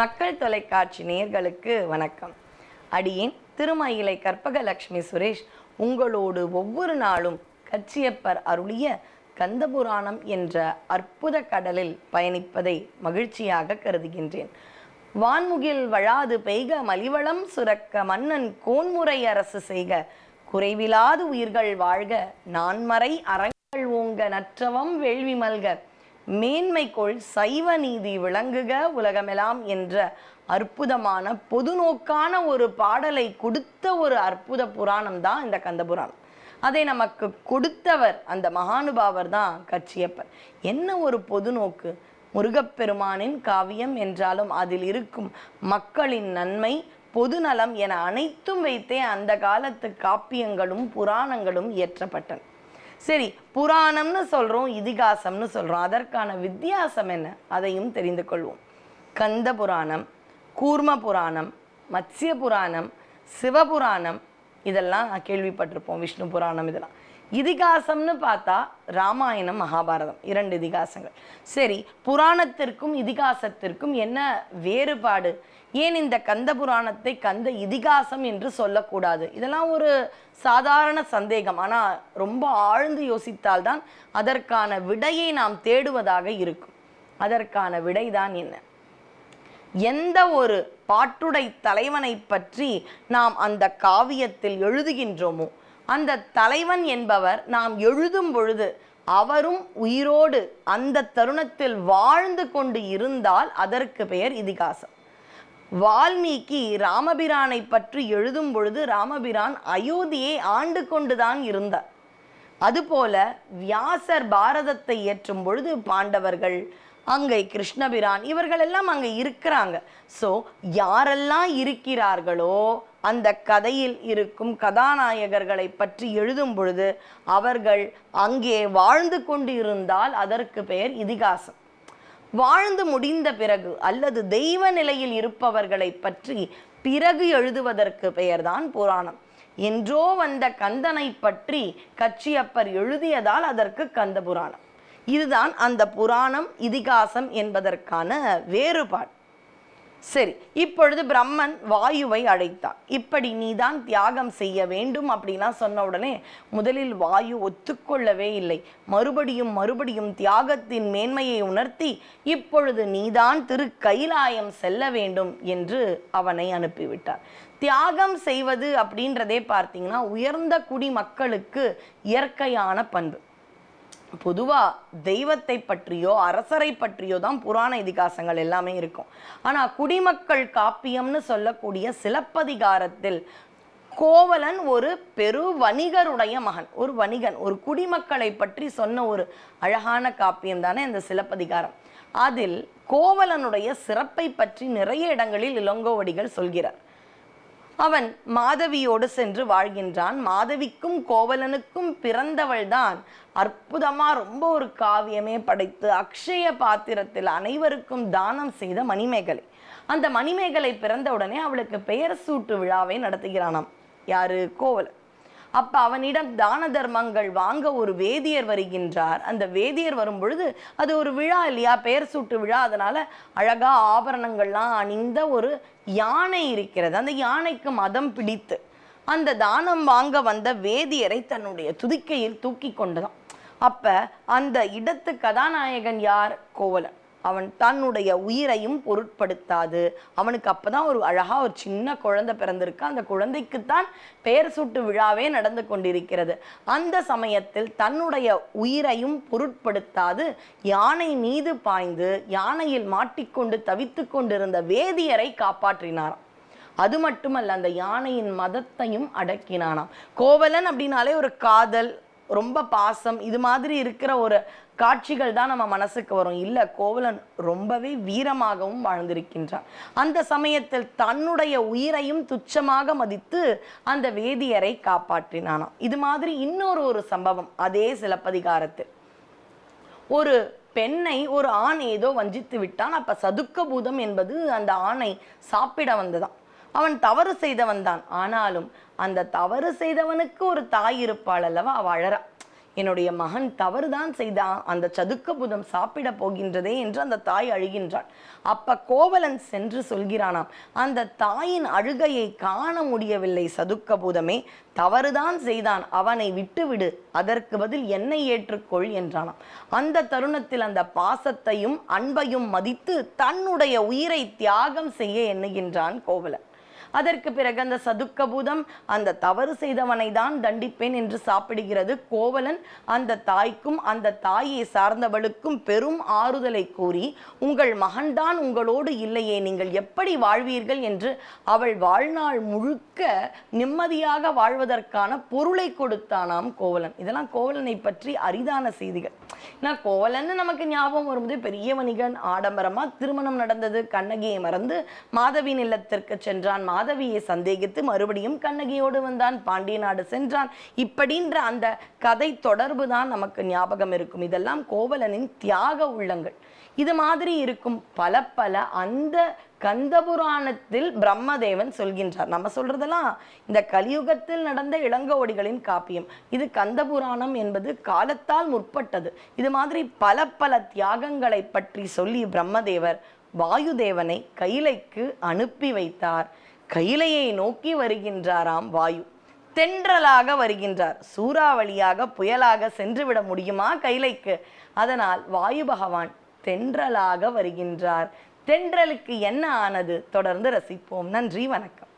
மக்கள் தொலைக்காட்சி நேர்களுக்கு வணக்கம். அடியேன் திருமயிலை கற்பகலட்சுமி சுரேஷ் உங்களோடு ஒவ்வொரு நாளும் கச்சியப்பர் அருளிய கந்தபுராணம் என்ற அற்புத கடலில் பயணிப்பதை மகிழ்ச்சியாக கருதுகின்றேன். வான்முகில் வழாது பெய்க மலிவளம் சுரக்க மன்னன் கோன்முறை அரசு செய்க குறைவிலாது உயிர்கள் வாழ்க நான்மறை அறங்கள் ஓங்க நற்றவம் வேள்வி மல்க. மேன்மைக்குள் சைவ நீதி விளங்குக உலகமெல்லாம் என்ற அற்புதமான பொதுநோக்கான ஒரு பாடலை கொடுத்த ஒரு அற்புத புராணம் தான் இந்த கந்தபுராணம். அதை நமக்கு கொடுத்தவர் அந்த மகானுபாவர் தான் கச்சியப்பர் என்ன ஒரு பொதுநோக்கு? முருகப்பெருமானின் காவியம் என்றாலும் அதில் இருக்கும் மக்களின் நன்மை பொதுநலம் என அனைத்தும் வைத்தே அந்த காலத்து காப்பியங்களும் புராணங்களும் இயற்றப்பட்டன. சரி புராணம்னு சொல்றோம் இதிகாசம்னு சொல்றோம். அதற்கான வித்தியாசம் என்ன? அதையும் தெரிந்து கொள்வோம். கந்த புராணம் கூர்ம புராணம் மத்ய புராணம் சிவபுராணம் இதெல்லாம் நான் கேள்விப்பட்டிருப்போம் விஷ்ணு புராணம் இதெல்லாம். இதிகாசம்னு பார்த்தா ராமாயணம் மகாபாரதம் இரண்டு இதிகாசங்கள். சரி புராணத்திற்கும் இதிகாசத்திற்கும் என்ன வேறுபாடு? ஏன் இந்த கந்த புராணத்தை கந்த இதிகாசம் என்று சொல்லக்கூடாது? இதெல்லாம் ஒரு சாதாரண சந்தேகம். ஆனால் ரொம்ப ஆழ்ந்து யோசித்தால்தான் அதற்கான விடையை நாம் தேடுவதாக இருக்கும். அதற்கான விடைதான் என்ன? எந்த ஒரு பாட்டுடை தலைவனை பற்றி நாம் அந்த காவியத்தில் எழுதுகின்றோமோ அந்த தலைவன் என்பவர் நாம் எழுதும் பொழுது அவரும் உயிரோடு அந்த தருணத்தில் வாழ்ந்து கொண்டு இருந்தால் அதற்கு பெயர் இதிகாசம். வால்மீகி ராமபிரானை பற்றி எழுதும் பொழுது ராமபிரான் அயோத்தியை ஆண்டு கொண்டுதான் இருந்தார். அதுபோல வியாசர் பாரதத்தை இயற்றும் பொழுது பாண்டவர்கள் அங்கே கிருஷ்ணபிரான் இவர்கள் எல்லாம் அங்கே இருக்கிறாங்க. ஸோ யாரெல்லாம் இருக்கிறார்களோ அந்த கதையில் இருக்கும் கதாநாயகர்களை பற்றி எழுதும் பொழுது அவர்கள் அங்கே வாழ்ந்து கொண்டு இருந்தால் அதற்கு பெயர் இதிகாசம். வாழ்ந்து முடிந்த பிறகு அல்லது தெய்வ நிலையில் இருப்பவர்களை பற்றி பிறகு எழுதுவதற்கு பெயர்தான் புராணம். என்றோ வந்த கந்தனை பற்றி கச்சியப்பர் எழுதியதால் அதற்கு கந்த புராணம். இதுதான் அந்த புராணம் இதிகாசம் என்பதற்கான வேறுபாடு. சரி இப்பொழுது பிரம்மன் வாயுவை அழைத்தான் இப்படி நீதான் தியாகம் செய்ய வேண்டும் அப்படிலாம் சொன்ன உடனே முதலில் வாயு ஒத்துக்கொள்ளவே இல்லை. மறுபடியும் மறுபடியும் தியாகத்தின் மேன்மையை உணர்த்தி இப்பொழுது நீதான் திரு கைலாயம் செல்ல வேண்டும் என்று அவனை அனுப்பிவிட்டார். தியாகம் செய்வது அப்படின்றதே பார்த்தீங்கன்னா உயர்ந்த குடிமக்களுக்கு இயற்கையான பண்பு. பொதுவாக தெய்வத்தை பற்றியோ அரசரை பற்றியோ தான் புராண இதிகாசங்கள் எல்லாமே இருக்கும். ஆனால் குடிமக்கள் காப்பியம்னு சொல்லக்கூடிய சிலப்பதிகாரத்தில் கோவலன் ஒரு பெரு வணிகருடைய மகன். ஒரு வணிகன் ஒரு குடிமக்களை பற்றி சொன்ன ஒரு அழகான காப்பியம் தானே இந்த சிலப்பதிகாரம். அதில் கோவலனுடைய சிறப்பை பற்றி நிறைய இடங்களில் இளங்கோவடிகள் சொல்கிறார். அவன் மாதவியோடு சென்று வாழ்கின்றான். மாதவிக்கும் கோவலனுக்கும் பிறந்தவள்தான். அற்புதமா ரொம்ப ஒரு காவியமே படைத்து அக்ஷய பாத்திரத்தில் அனைவருக்கும் தானம் செய்த மணிமேகலை. அந்த மணிமேகலை பிறந்த உடனே அவளுக்கு பெயர் சூட்டு விழாவை நடத்துகிறானாம். யாரு? கோவலன். அப்ப அவனிடம் தான தர்மங்கள் வாங்க ஒரு வேதியர் வருகின்றார். அந்த வேதியர் வரும் பொழுது அது ஒரு விழா இல்லையா? பெயர் சூட்டு விழா. அதனால அழகா ஆபரணங்கள்லாம் அணிந்த ஒரு யானை இருக்கிறது. அந்த யானைக்கு மதம் பிடித்து அந்த தானம் வாங்க வந்த வேதியரை தன்னுடைய துதிக்கையில் தூக்கி கொண்டதாம். அப்ப அந்த இடத்து கதாநாயகன் யார்? கோவலன். அவன் தன்னுடைய உயிரையும் பொருட்படுத்தாது. அவனுக்கு அப்பதான் ஒரு அழகாக ஒரு சின்ன குழந்தை பிறந்திருக்கு. அந்த குழந்தைக்குத்தான் பெயர் சூட்டு விழாவே நடந்து கொண்டிருக்கிறது. அந்த சமயத்தில் தன்னுடைய உயிரையும் பொருட்படுத்தாது யானை மீது பாய்ந்து யானையில் மாட்டிக்கொண்டு தவித்து கொண்டிருந்த வேதியரை காப்பாற்றினாராம். அது மட்டுமல்ல அந்த யானையின் மதத்தையும் அடக்கினானாம். கோவலன் அப்படின்னாலே ஒரு காதல் ரொம்ப பாசம் இது மாதிரி இருக்கிற ஒரு காட்சிகள் தான் நம்ம மனசுக்கு வரும். இல்லை கோவலன் ரொம்பவே வீரமாகவும் வாழ்ந்திருக்கின்றான். அந்த சமயத்தில் தன்னுடைய உயிரையும் துச்சமாக மதித்து அந்த வேதியரை காப்பாற்றினானாம். இது மாதிரி இன்னொரு ஒரு சம்பவம் அதே சிலப்பதிகாரத்தில். ஒரு பெண்ணை ஒரு ஆண் ஏதோ வஞ்சித்து விட்டான். அப்போ சதுக்க பூதம் என்பது அந்த ஆணை சாப்பிட வந்ததான் அவன் தவறு செய்தவன் தான். ஆனாலும் அந்த தவறு செய்தவனுக்கு ஒரு தாய் இருப்பாள் அல்லவா? அவள் அழறா. என்னுடைய மகன் தவறுதான் செய்தான் அந்த சதுக்க புதம் சாப்பிட போகின்றதே என்று அந்த தாய் அழுகின்றாள். அப்ப கோவலன் சென்று சொல்கிறானாம் அந்த தாயின் அழுகையை காண முடியவில்லை சதுக்க பூதமே தவறுதான் செய்தான் அவனை விட்டுவிடு அதற்கு பதில் என்னை ஏற்றுக்கொள் என்றானாம். அந்த தருணத்தில் அந்த பாசத்தையும் அன்பையும் மதித்து தன்னுடைய உயிரை தியாகம் செய்ய எண்ணுகின்றான் கோவலன். அதற்கு பிறகு அந்த சதுக்கபூதம் அந்த தவறு செய்தவனை தான் தண்டிப்பேன் என்று சாப்பிடுகிறது. கோவலன் அந்த தாய்க்கும் அந்த தாயை சார்ந்தவளுக்கும் பெரும் ஆறுதலை கூறி உங்கள் மகன்தான் உங்களோடு இல்லையே நீங்கள் எப்படி வாழ்வீர்கள்? என்று அவள் வாழ்நாள் முழுக்க நிம்மதியாக வாழ்வதற்கான பொருளை கொடுத்தானாம் கோவலன். இதெல்லாம் கோவலனை பற்றி அரிதான செய்திகள். நான் கோவலன்னு நமக்கு ஞாபகம் வரும்போது பெரிய வணிகன் ஆடம்பரமா திருமணம் நடந்தது. கண்ணகியை மறந்து மாதவியின் இல்லத்திற்கு சென்றான். மாதவியை சந்தேகித்து மறுபடியும் கண்ணகியோடு வந்தான். பாண்டிய நாடு சென்றான். இப்படின்ற அந்த கதை தொடர்பு தான் நமக்கு ஞாபகம் இருக்கும். இதெல்லாம் கோவலனின் தியாக உள்ளங்கள். இது மாதிரி இருக்கும் பல பல அந்த கந்தபுராணத்தில் பிரம்மதேவன் சொல்கின்றார். நம்ம சொல்றதெல்லாம் இந்த கலியுகத்தில் நடந்த இளங்கோடிகளின் காப்பியம். இது கந்தபுராணம் என்பது காலத்தால் முற்பட்டது. இது மாதிரி பல பல தியாகங்களை பற்றி சொல்லி பிரம்மதேவர் வாயுதேவனை கைலைக்கு அனுப்பி வைத்தார். கைலையை நோக்கி வருகின்றாராம் வாயு. தென்றலாக வருகின்றார். சூறாவளியாக புயலாக சென்றுவிட முடியுமா கைலைக்கு? அதனால் வாயு பகவான் தென்றலாக வருகின்றார். தென்றலுக்கு என்ன ஆனது? தொடர்ந்து ரசிப்போம். நன்றி வணக்கம்.